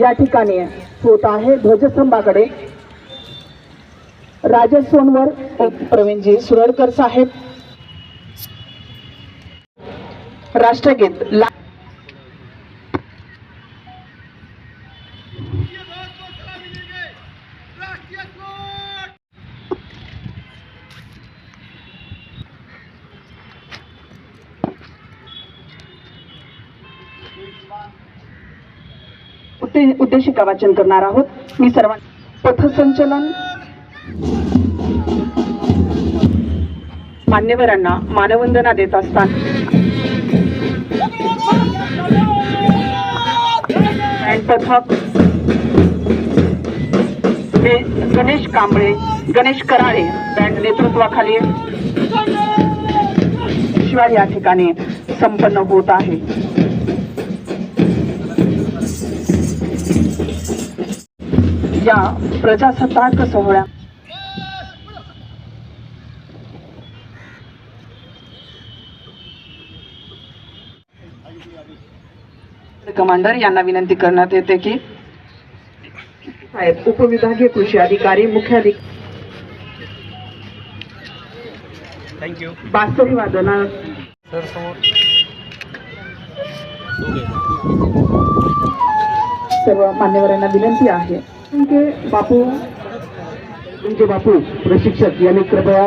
या ठिकाणी होत आहे ध्वजस्तंभाकडे. राजेश सोनवर प्रवीणजी सुरळकर साहेब. राष्ट्रगीत ला उद्दे- उद्देशिका वाचन करणार आहोत. मी सर्वां पथसंचलन. मान्यवरांना मानवंदना देत असताना पथक. हे गणेश कांबळे गणेश कराळे बँड नेतृत्वाखाली शिवाय या ठिकाणी संपन्न होत आहे. या प्रजासत्ताक सोहळ्या. कमांडर यांना विनंती करण्यात येते की उपविभागीय कृषी अधिकारी मुख्य अधिकारी थँक्यू बासरी वादना सर समोर. सर्व मान्यवरांना विनंती आहे. तुमचे बापू तुमचे बापू प्रशिक्षक यांनी कृपया